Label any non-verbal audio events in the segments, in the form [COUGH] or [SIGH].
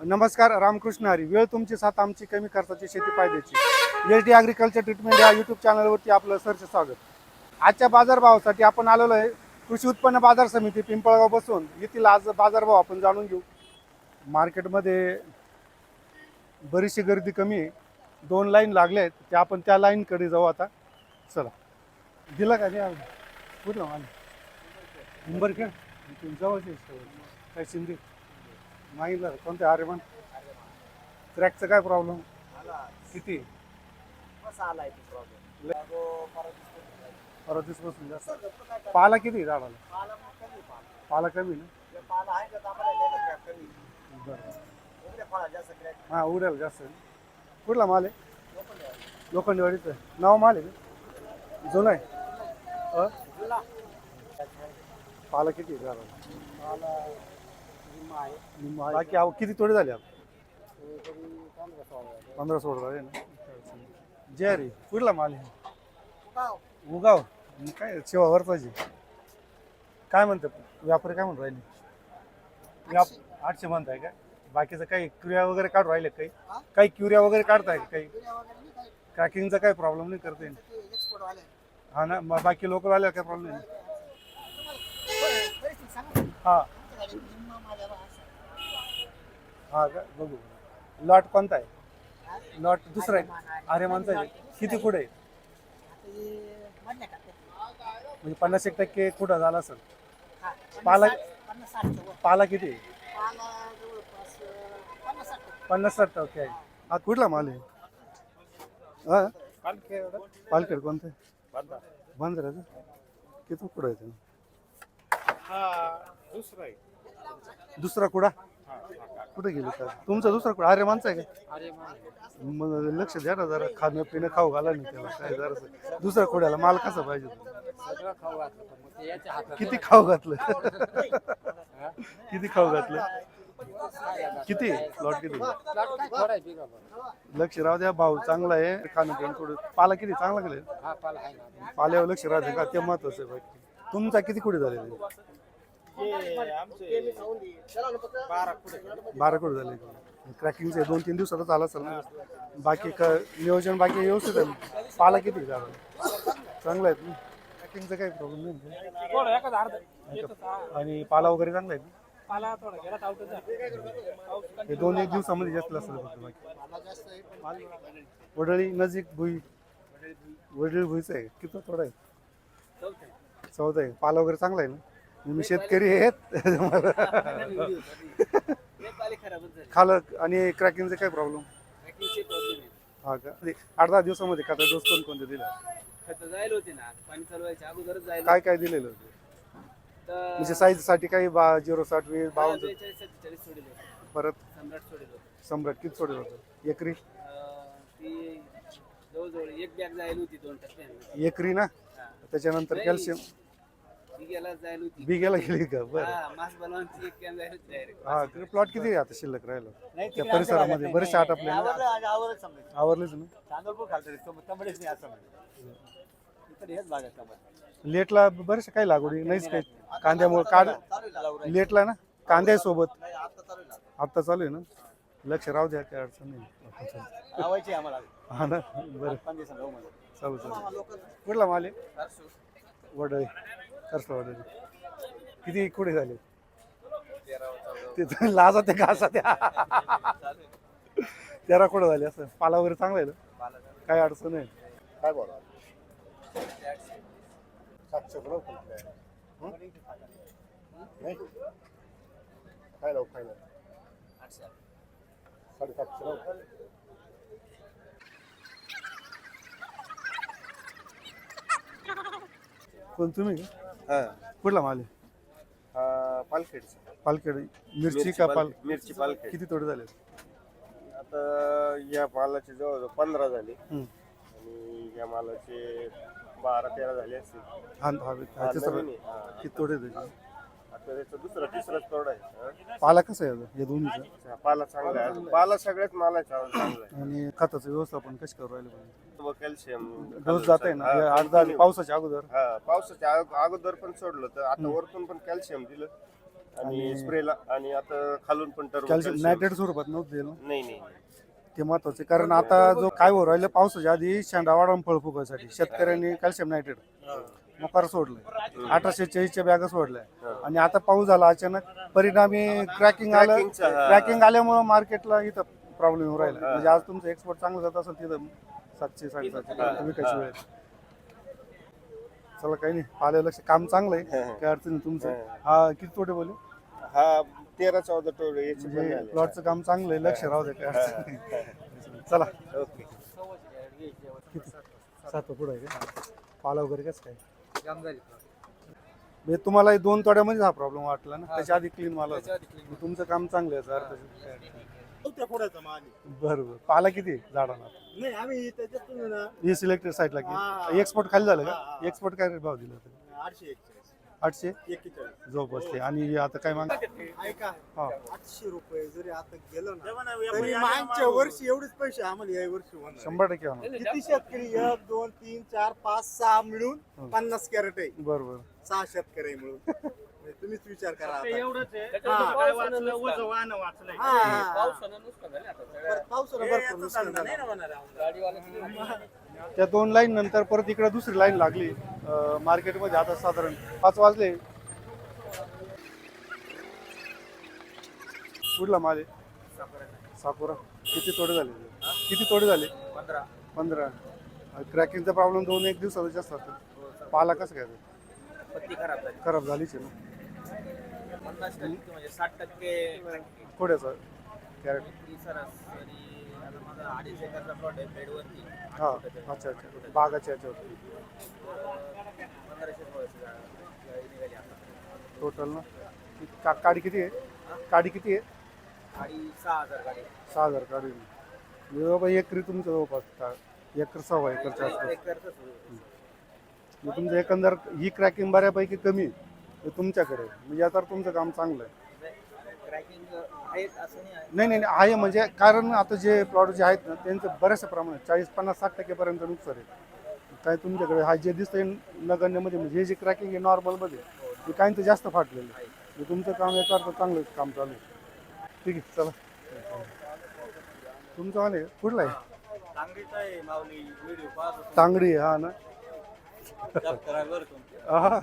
नमस्कार रामकृष्ण हरी. वेळ तुमची साथ आमची कमी खर्चाची शेती फायद्याची. एच डी ॲग्रिकल्चर ट्रीटमेंट या यूट्यूब चॅनलवरती आपलं सरचे स्वागत. आजच्या बाजारभावासाठी आपण आलेलो आहे कृषी उत्पन्न बाजार समिती पिंपळगाव बसून. येथील आज बाजारभाव आपण जाणून घेऊ. मार्केटमध्ये बरीचशी गर्दी कमी आहे. दोन लाईन लागल्या आहेत. त्या आपण त्या लाईनकडे जाऊ आता. चला. दिला का? नाही कुठलं? माल उंबरखेड? जवळचे जवळच शिंदे? काय शिंदे कोणते? अरे पण ट्रॅकचं काय प्रॉब्लेम किती? परत दिसपासून जास्त पाला किती झाडाला? पाला कमी ना? बरं. हां उड्याला जास्त कुठला माल आहे? लोखंडवाडीचं आहे. नाव माल आहे का? जुना आहे. पाला किती झाडाला? बाकी आव किती तोडे झाले आता? पंधरा सोळा झाले ना. जय रे कुठला माल आहे? उगाव. मग काय सेवा वरताची. काय म्हणतात? व्यापारी काय म्हणून राहिले? व्याप आठशे म्हणताय का? बाकीचं काही क्युऱ्या वगैरे काढू राहिले काही? काही क्युरिया वगैरे काढताय का काही? क्रॅकिंगचा काही प्रॉब्लेम नाही करता येईल हा ना मग बाकी लोकल आल्या काय प्रॉब्लेम नाही. हा. हा का बघू. लॉट कोणता आहे? लॉट दुसरा आहे. आर्यमानचा आहे. किती कुठे आहे? म्हणजे पन्नास एक टक्के कुठं झाला असेल? पाला पाला किती आहे? पन्नास साठ टक्के आहे. हा कुठला माल आहे? हा? पालखेड कोणतं आहे? बंदराचं किती कुठं आहे ते दुसरा आहे. दुसरा कुडा कुठे गेले का तुमचा दुसरा कुठे? अरे माणसं आहे का? मग लक्ष द्या ना जरा. खाणं पिणं खाऊ घाला नाही त्याला. काय जरा दुसऱ्या कुड्याला माल कसा पाहिजे सगळं खाऊ घातलं किती खाऊ घातलं? किती खाऊ घातलं? किती? प्लॉट किती? लक्ष राहू द्या. भाऊ चांगला आहे. खाणं पिणं थोडं. पाला किती? चांगला गेले पाल्यावर लक्ष राहते का? ते महत्वाचं आहे बाकी. तुमचा किती कुठे झाले बारा कुठे झाले क्रॅकिंगचे दोन तीन दिवसातच आला असेल ना. बाकी क नियोजन बाकी व्यवस्थित आहे. पाला किती झाला चांगला आहे क्रॅकिंगचा काही प्रॉब्लेम नाही आणि पाला वगैरे चांगला आहे ना? हे दोन एक दिवसामध्ये जास्त असेल फक्त बाकी. वडळी नजीक भुई. वडळी भुईचं आहे. किती थोडा आहे? चौदा आहे. पाला वगैरे चांगला आहे ना? मी शेतकरी आहेत खालं आणि क्रॅकिंगचे काय प्रॉब्लेम हा का? ते आठ दहा दिवसामध्ये खाता डोस कोण कोणते दिला? काय काय दिलेलं होतं? म्हणजे साईजसाठी काही बा झिरो साठ वीस बावन्न परत? सम्राट किती सोडेल होतं? एकरी? ती जवळजवळ एक बॅग जायला होती दोन टप्प्याने. एकरी ना? त्याच्यानंतर कॅल्शियम? ती गेला जायला होती. बी गेला गेली का? बरं. हा मास बनवायची एक कॅन जायला होती डायरेक्ट हा प्लॉट किती आहे आता शिल्लक राहिलं? त्या परिसरामध्ये बरेचसे आठ आपले आवरलेच ना? लेटला बरेचसे काही लागवडी नाहीच काही कांद्यामुळे काढ लेटला ना? कांद्यासोबत. आता चालू आहे ना? लक्ष राहू द्या काय अडचण नाही. हा ना? बरं. चालू चालू. कुठला माल आहे? वडळे. किती कुठे झाले? ते लाजा ते घासा त्या? तेरा कुठं झाले असं? पाला वगैरे चांगला आहे ना? काय अडचण नाही. काय बोला सातशे कुठं कुठलं आहे? काय लावू काय लावू साडेसातशे लावू. कोण तुम्ही? कुठला माल आहे? पालखेडचं पालखेड मिरची का पाल मिरची पालखेड. किती तोडे झाले? आता या मालाचे जवळजवळ पंधरा झाले. आणि या मालाचे बारा तेरा झाले असतील हा हा हा, नवीन आहे. हा. किती तोडे त्याचे? आता त्याचा दुसरा तिसराच तोडा आहे हा. पाला कसा आहे आता या दोन्हीचा? पाला चांगला आहे. पाला सगळ्यात मालाचा चांगला आहे. आणि खताचं व्यवस्थापन कसं करू राहिले पाहिजे? व कॅल्शियम डोस जात ना. आठ दहा पावसाच्या अगोदर. हा पावसाच्या अग- अगोदर पण सोडलं तर आता वरतून पण कॅल्शियम दिलं आणि आणि- स्प्रेला आणि आता खालून पण टर्बो कॅल्शियम. नायट्रेट स्वरूपात नव्हतं दिलं? नाही नाही ते महत्त्वाचे कारण आता जो काय हो राहिलं पावसाच्या आधी शेंडा वाढवून फळ फुगायसाठी शेतकऱ्यांनी कॅल्शियम नायट्रेट मकार सोडलंय. अठराशे चाळीसच्या बॅगा सोडल्या. आणि आता पाऊस झाला अचानक परिणामी क्रॅकिंग आलं. Crackingचा, हा. क्रॅकिंग आल्यामुळे मार्केटला इथं प्रॉब्लेम राहिला. म्हणजे आज तुमचं एक्सपोर्ट चांगलं जात असेल तिथं सातशे साडेसातशे पर्यंत विकायची वेळ चला काही नाही. आलं लक्ष. काम चांगलं आहे काय अडचण नाही तुमचं. हा. किती तोटे बोले हा तेरा चौदा टोळ याची पण म्हणजे झाले. प्लॉटचं काम चांगलं आहे लक्ष राहू दे काय अडचण नाही. चला. ओके. सात पुढे आहे का? पाला वगैरे कसं काय? म्हणजे तुम्हाला हे दोन तोड्यामध्ये हा प्रॉब्लेम वाटला ना? त्याच्या आधी क्लीन माल होता. मग तुमचं काम चांगलं आहे याचा अर्थ नाही. त्या पुढाचा माल आहे. बरं बरं पाला किती आहे झाडांना? नाही आम्ही त्याच्यातून ना. हे सिलेक्टेड साईडला हा. की एक्सपोर्ट खाली झालं हा, का? हा. एक्सपोर्ट काय भाव दिला होता आठशे एकचाळीस. आठशे? एक्केचाळीस जो बसते आणि हे आता काय माग? ऐका. हा. आठशे रुपये जरी आता गेलं ना तरी मागच्या वर्षी एवढेच पैसे आम्हाला या वर्षी होणार. शंभर टक्के होणार. किती शेतकरी? एक दोन तीन चार पाच सहा मिळून पन्नास कॅरेट आहे. बरं बरं सहा शेतकरी मिळून. म्हणजे तुम्हीच विचार करा आता. एवढंच आहे. हा, हा, हा. पावसानं नुकसान झालं आता सगळ्या. परत पावसानं भरपूर नुकसान झालं. गाडीवाला त्या दोन लाईन नंतर परत इकडे दुसरी लाईन लागली. अं, मार्केटमध्ये आता साधारण पाच वाजले. कुठला माल आहे? साकोरा. किती तोडे झाले? किती तोडे झाले? पंधरा. पंधरा. क्रॅकिंगचा प्रॉब्लेम दोन एक दिवसाचा असतात. पाला कसं काय? पत्ती खराब झाली. खराब झालीच आहे ना. पन्नास टक्के म्हणजे साठ टक्के थोड्याचा कॅरेट ही सरासरी आता माझा अडीच एकरचा प्लॉट आहे बेडवरती. हा अच्छा अच्छा. बागाच्या याच्यावरती पंधराशे सोळाशे झाडं निघाली आता. टोटल ना? का काडी किती आहे? काडी किती आहे? सहा हजार गाडी. सहा हजार काडी जवळपास एकरी तुमचं जवळपास का एकर सव्वा एकरच्या आसपास. एकरच म्हणजे तुमचं एकंदर ही क्रॅकिंग बऱ्यापैकी कमी आहे. ते तुमच्याकडे आहे. म्हणजे आता तुमचं काम चांगलं आहे क्रॅकिंग आहेत असं नाही आहे नाही नाही नाही, आहे म्हणजे कारण आता जे प्लॉट जे आहेत ना त्यांचं बऱ्याचशा प्रमाणात चाळीस पन्नास साठ टक्केपर्यंत नुकसान आहे काय तुमच्याकडे हा जे दिसतंय नगण्यमध्ये म्हणजे हे जे क्रॅकिंग आहे नॉर्मलमध्ये ते काहींचं जास्त फाटलेलं आहे म्हणजे तुमचं काम याचा अर्थ चांगलं काम चालू आहे ठीक आहे चला तुमचं आले कुठलं आहे आहे माऊली व्हिडिओ पाहत होतो. तांगडी आहे, हा ना. आहा.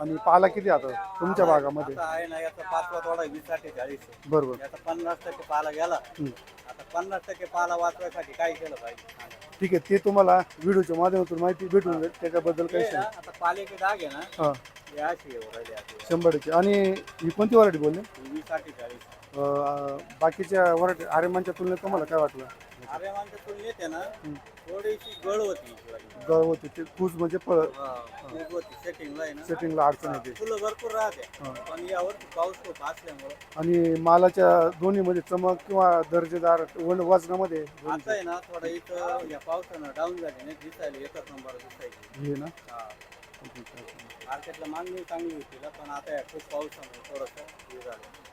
आणि पाला किती आता? तुमच्या भागामध्ये? आता आहे ना याचा पाचवा तोडा वीस आहे. बरोबर. याचा पन्नास टक्के पाला गेला. हम्म. आता पन्नास टक्के पाला वाचवायसाठी काय केलं पाहिजे? ठीक आहे ते तुम्हाला व्हिडिओच्या माध्यमातून माहिती भेटून जाईल. त्याच्याबद्दल काही हे ना, सांग आता डाग आहे ना हां. हे अशी येऊ राहिले आता. शंभर टक्के. आणि ही कोणती वरायटी बोलले? वीस अं, बाकीच्या वरायटी आर्यमानच्या तुलनेत तुम्हाला काय वाटलं? माणसं तुलनेत आहे ना. थोडीशी गळ होती गळ होती. ते कूज म्हणजे खूप होती. सेटिंगला आहे ना. सेटिंगला अडचण येते. फुलं भरपूर राहते. पण यावरती पाऊस खूप असल्यामुळं. आणि मालाच्या दोन्हीमध्ये चमक किंवा दर्जेदार वजनामध्ये आता आहे ना थोडं इथं या पावसानं डाऊन झाले नाही दिसायला एकच नंबर दिसायची. हे ना? मार्केटला मागणी चांगली होती ना, पण आता या खूप पावसामुळे थोडंसं हे झालं.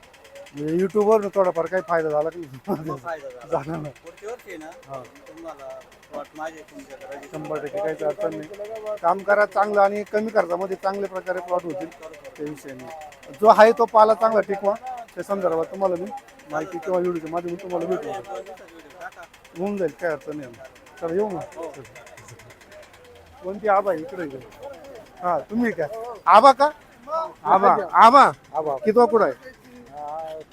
युट्यूबवर थोडाफार काही फायदा झाला की नाही? [LAUGHS] झाला. ना. पुढच्या वर्षी ना हा. तुम्हाला प्लॉट माझे तुमच्याकडे. शंभर टक्के काहीच अडचण नाही. काम करा चांगलं आणि कमी खर्चामध्ये चांगल्या प्रकारे प्लॉट होतील. ते विषय नाही. जो आहे तो पाला चांगला टिकवा. त्या संदर्भात तुम्हाला मी माहिती किंवा व्हिडिओच्या माध्यमातून तुम्हाला भेटू होऊन जाईल काय अडचण नाही. चला येऊ मग. कोणती आबा आहे? इकडे इकडे हा तुम्ही का? आबा का? आबा. आबा. आबा. कितवा कुठं आहे?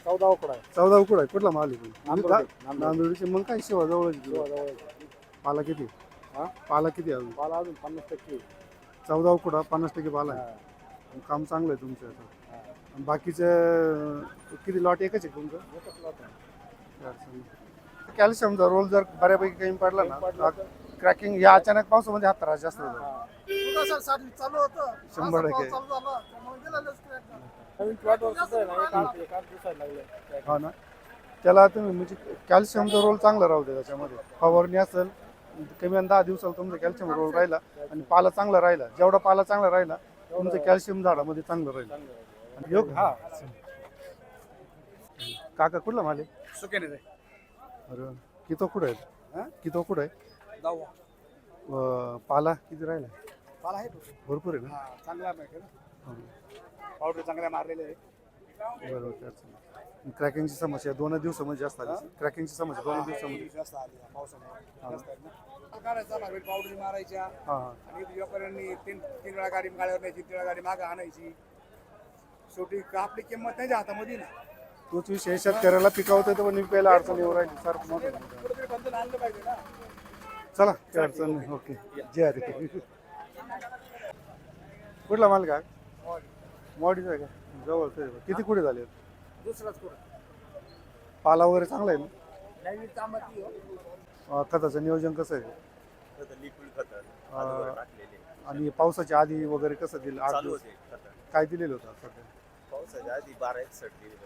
चौदा उकडा चौदा उकुड आहे. कुठला माल आहे नांदुर्डीचे. मग काय शिवा जवळच पाला किती? पाला किती आहे अजून? मला अजून पन्नास टक्के. चौदा उकडा पन्नास टक्के पाला आहे. काम चांगलं आहे तुमचं आता. आणि बाकीचं किती लॉट एकच आहे तुमचं? कॅल्शियमचा रोल जर बऱ्यापैकी कमी पडला ना क्रॅकिंग या अचानक पावसामध्ये हा त्रास जास्त होतो. शंभर टक्के हा ना. त्याला तुम्ही म्हणजे कॅल्शियमचा रोल चांगला राहू दे त्याच्यामध्ये. फवारणी असेल कमी दहा दिवसाला तुमचा कॅल्शियम रोल राहिला आणि पाला चांगला राहिला. जेवढा पाला चांगला राहिला तुमचं कॅल्शियम झाडामध्ये चांगलं राहील. आणि योग हा. काका कुठला माले सुकेने अरे कितो कुठं आहे? कितो कुठं आहे? अं, पाला किती राहिला? मला आहे भरपूर आहे ना? चांगला आहे हा. पावडर चांगल्या मारलेले आहे बरोबर. क्रॅकिंगची समस्या दोन दिवसामध्ये जास्त आली क्रॅकिंगची समस्या दोन दिवसामध्ये जास्त आली या पावसामुळे. जास्त आहे ना. करायचा ना पावडर मारायच्या. हां हां. आणि व्यापाऱ्यांनी तीन तीन वेळा गाडी गाड्यावर न्यायची तीन वेळा गाडी मागं आणायची. शेवटी आपली किंमत नाही हातामध्ये ना. तोच विषय शेतकऱ्याला पिकावतं तर पण विकायला अडचण येऊ राहिली. सारखं मोठं मोठं. कुठेतरी बंधन आणलं पाहिजे ना. चला काय अडचण नाही. ओके. जय हरी कुठला माल का मॉडीचा आहे का? जवळच आहे. किती कुठे झाले? दुसराच कुठं? पाला वगैरे चांगला आहे ना? नवीन अं, खताचं नियोजन कसं आहे? लिक्विड खत टाकलेले आणि पावसाच्या आधी वगैरे कसं दिलं? आठ चालू दिवस. होते खत. काय दिलेलं होतं सध्या? पावसाच्या आधी बारा एक सट दिली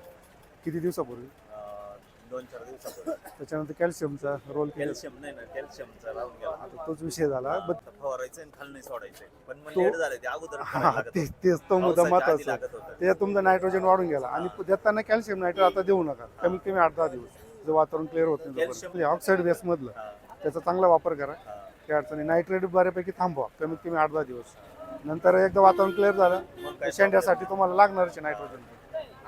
किती दिवसापूर्वी? दोन चार दिवसापूर्वी. त्याच्यानंतर कॅल्शियमचा रोल केला. कॅल्शियम नाही ना कॅल्शियमचा राहून गेला. आता तोच विषय झाला. बट आता फवारायचं आणि खाली नाही सोडायचं. पण मग तो- लेट झाले ते अगोदर हा लागत तेच होतं. तेच तो मुद्दा पावसाच्या आधी महत्त्वाचा लागत होतं. तुमचं नायट्रोजन वाढून गेला. आणि देताना कॅल्शियम नायट्रेट आता देऊ नका. कमीत कमी आठ दहा दिवस. जो वातावरण क्लिअर होत नाही ऑक्साईड बेस मधलं. हा, त्याचा चांगला वापर करा. हा. काही अडचणी. नायट्रेट बऱ्यापैकी थांबवा. कमीत कमी आठ दहा दिवस. नंतर एकदा वातावरण क्लिअर झालं. मग काय शेंड्यासाठी तुम्हाला लागणारच नायट्रोजन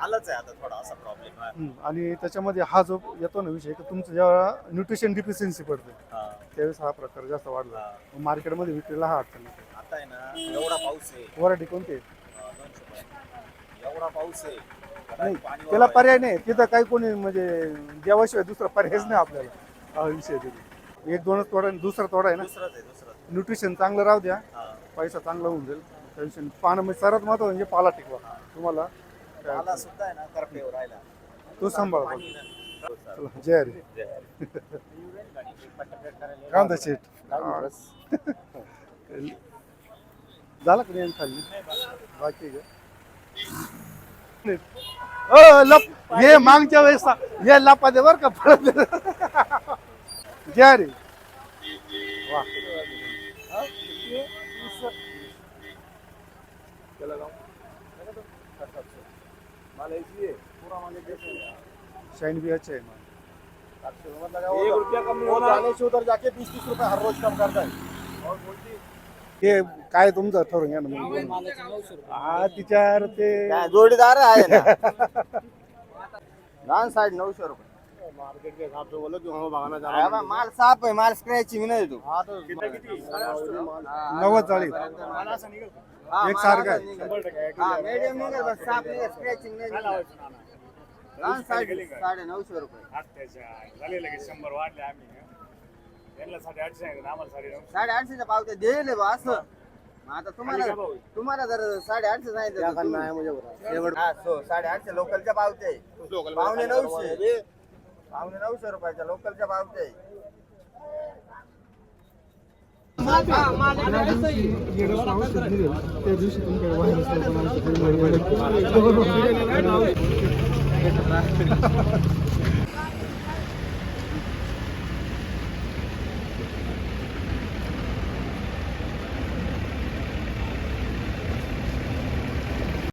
आलाच आहे आता थोडा असा प्रॉब्लेम आणि त्याच्यामध्ये हा जो येतो ना विषय की तुमचं जेव्हा न्यूट्रिशन डिफिशियन्सी पडते त्यावेळेस हा प्रकार जास्त वाढला. मार्केटमध्ये विक्रीला हा अडचण येते. आता आहे ना एवढा पाऊस आहे. वराठी कोणती आहे? अं, दोनशे पाच. एवढा पाऊस आहे. नाही पाणी त्याला. पर्याय नाही. तिथं काही कोणी म्हणजे देवाशिवाय दुसरा पर्यायच नाही आपल्याला. हा विषय तिथे. एक दोनच तोडा आणि दुसरा तोडा आहे ना? दुसराच आहे दुसराच न्यूट्रिशन चांगलं राहू द्या. हा. पैसा चांगला होऊन जाईल. टेन्शन पानं म्हणजे सर्वात महत्वाचं म्हणजे पाला टिकवा. तुम्हाला मला सुद्धा आहे ना करपेवर राहिला. तो सांभाळ पाणी ना. सर. चला जय हरी. काय म्हणता शेठ झाला का नाही खाल्ली बाकी आहे का? अ, लप हे मागच्या वेळेस हे लपा दे बर का परत जय हरी. वा. शाइन भी अच्छा है माल एक रुपया कम नहीं होता. आने से उधर जाके बीस तीस रुपए हर रोज कम करता है हे काय तुमचं? ठरवून घ्या ना. हा तिच्यावर ते जोडीदार आहे ना. [LAUGHS] लहान साईड नऊशे रुपये. मार्केट के हिसाब से बोलो जो हम भागना चाह रहे माल साफ है माल स्क्रैच भी नहीं तू। हाँ तो नव्वद चाळीस एक सारखा आहे मीडियम निघेल बस साफ निघेल स्क्रॅचिंग नाही निघेल. लहान साईड साडे नऊशे रुपये। झाले लगेच शंभर वाढले आम्ही यांना साडे आठशे सांगितलं आम्हाला साडे नऊशे साडे आठशेच्या पावत्या देईल बा असं मग आता तुम्हाला तुम्हाला जर साडे आठशे सांगितलं तर तुम्ही- हा, सो, साडे आठशे लोकलच्या पावते। पावणे नऊशे पावणे नऊशे रुपयाच्या लोकलच्या पावते त्या दिवशी तुमच्याकडे